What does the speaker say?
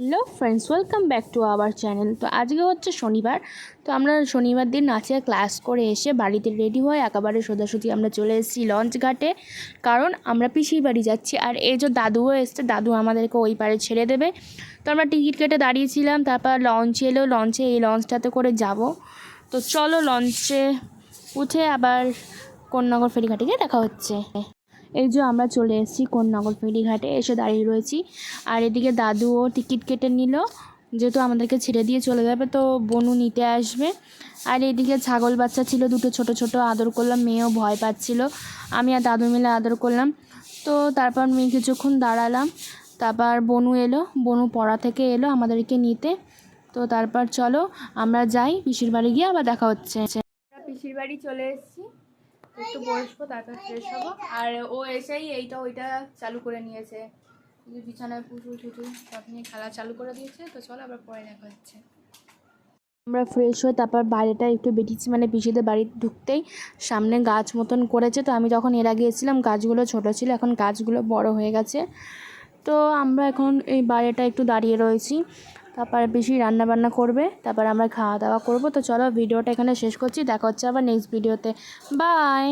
Hello friends welcome back to our channel তো আজকে হচ্ছে শনিবার। তো আমরা শনিবার দিন নাচের ক্লাস করে এসে বাড়িতে রেডি হয়ে একেবারে সোজাসুজি আমরা চলে এসেছি লঞ্চ ঘাটে। কারণ আমরা পিসির বাড়ি যাচ্ছি আর এই যে দাদুও এসছে, দাদু আমাদেরকে ওই পারে ছেড়ে দেবে। তো আমরা টিকিট কেটে দাঁড়িয়েছিলাম, তারপর লঞ্চ এলো লঞ্চে এই লঞ্চটাতে করে যাব। তো চলো লঞ্চে উঠে আবার কন্যাগর ফেরিঘাটে গিয়ে দেখা হচ্ছে। এই যে আমরা চলে এসেছি কন্যাগর ফেরিঘাটে এসে দাঁড়িয়ে রয়েছি। আর এদিকে দাদুও টিকিট কেটে নিল, যেহেতু আমাদেরকে ছেড়ে দিয়ে চলে যাবে, তো বনু নিতে আসবে। আর এদিকে ছাগল বাচ্চা ছিল, দুটো ছোট ছোট আদর করলাম, মেয়েও ভয় পাচ্ছিল। আমি আর দাদু মিলে আদর করলাম। তো তারপর মেয়ে কিছুক্ষণ দাঁড়ালাম, তারপর বনু এলো, বনু পড়া থেকে এলো আমাদেরকে নিতে। তো তারপর চলো, আমরা যাই পিসির বাড়ি গিয়ে আবার দেখা হচ্ছে। পিসির বাড়ি চলে এসেছি। একটু বসবো তারপর ফ্রেশ হব। আর ও এসেই এইটা ওইটা চালু করে নিয়েছে। বিছানায় পুতুল টুতুল সব নিয়ে খেলা চালু করে দিয়েছে। তো চলো আবার পরে দেখা হচ্ছে। আমরা ফ্রেশ হয়ে তারপর বাইরেটা একটু বেরিয়েছি মানে পিসিদের বাড়ি ঢুকতেই সামনে গাছ মতন করেছে। তো আমি যখন এর আগে এসেছিলাম, গাছগুলো ছোট ছিল, এখন গাছগুলো বড় হয়ে গেছে। তো আমরা এখন এই বাইরেটা একটু দাঁড়িয়ে রয়েছি। তারপর বেশি রান্না বান্না করবে, তারপর আমরা খাওয়া দাওয়া করব। তো চলো ভিডিওটা এখানে শেষ করছি, দেখা হচ্ছে আবার নেক্সট ভিডিওতে বাই